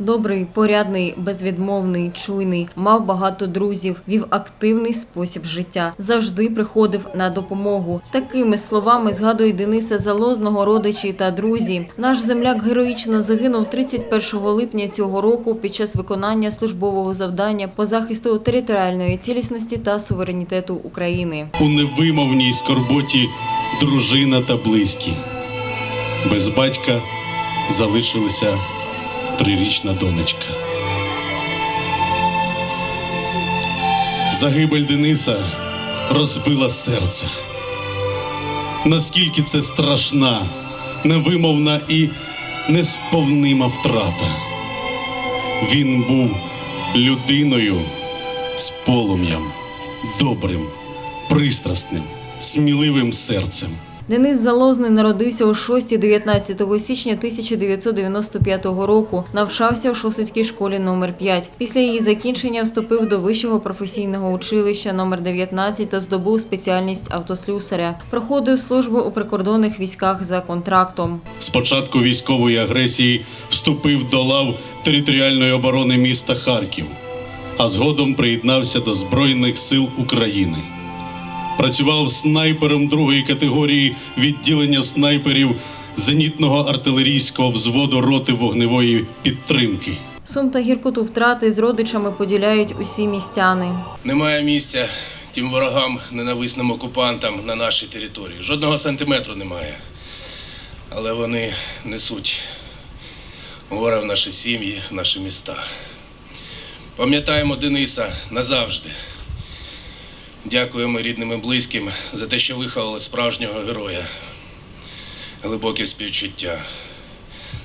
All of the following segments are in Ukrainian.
Добрий, порядний, безвідмовний, чуйний, мав багато друзів, вів активний спосіб життя, завжди приходив на допомогу. Такими словами згадують Дениса Залозного, родичі та друзі. Наш земляк героїчно загинув 31 липня цього року під час виконання службового завдання по захисту територіальної цілісності та суверенітету України. у невимовній скорботі дружина та близькі. Без батька залишилася трирічна донечка. Загибель Дениса розбила серце. Наскільки це страшна, невимовна і несповнима втрата. Він був людиною з полум'ям, добрим, пристрасним, сміливим серцем. Денис Залозний народився у 6-19 січня 1995 року. Навчався в Шосицькій школі номер 5. Після її закінчення вступив до вищого професійного училища номер 19 та здобув спеціальність автослюсаря. Проходив службу у прикордонних військах за контрактом. З початку військової агресії вступив до лав територіальної оборони міста Харків, а згодом приєднався до Збройних сил України. Працював снайпером другої категорії відділення снайперів зенітного артилерійського взводу роти вогневої підтримки. Сум та гіркоту втрати з родичами поділяють усі містяни. Немає місця тим ворогам, ненависним окупантам на нашій території. Жодного сантиметру немає. Але вони несуть горе в наші сім'ї, в наші міста. Пам'ятаємо Дениса назавжди. Дякуємо рідним і близьким за те, що виховали справжнього героя. Глибоке співчуття.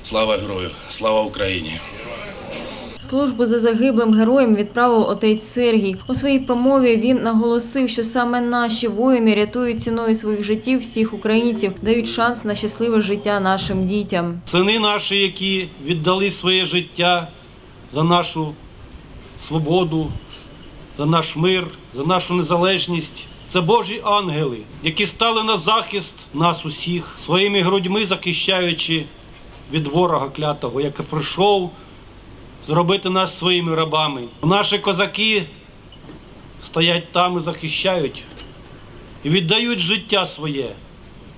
Слава герою! Слава Україні! Службу за загиблим героєм відправив отець Сергій. У своїй промові він наголосив, що саме наші воїни рятують ціною своїх життів всіх українців, дають шанс на щасливе життя нашим дітям. Сини наші, які віддали своє життя за нашу свободу, за наш мир, за нашу незалежність. Це Божі ангели, які стали на захист нас усіх, своїми грудьми захищаючи від ворога клятого, який прийшов зробити нас своїми рабами. Наші козаки стоять там і захищають і віддають життя своє.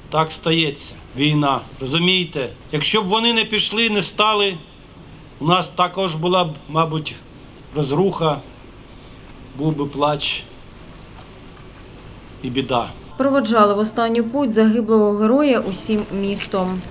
Так стається війна. Розумієте? Якщо б вони не пішли, не стали, у нас також була б, мабуть, розруха, був би плач і біда. Проводжали в останню путь загиблого героя усім містом.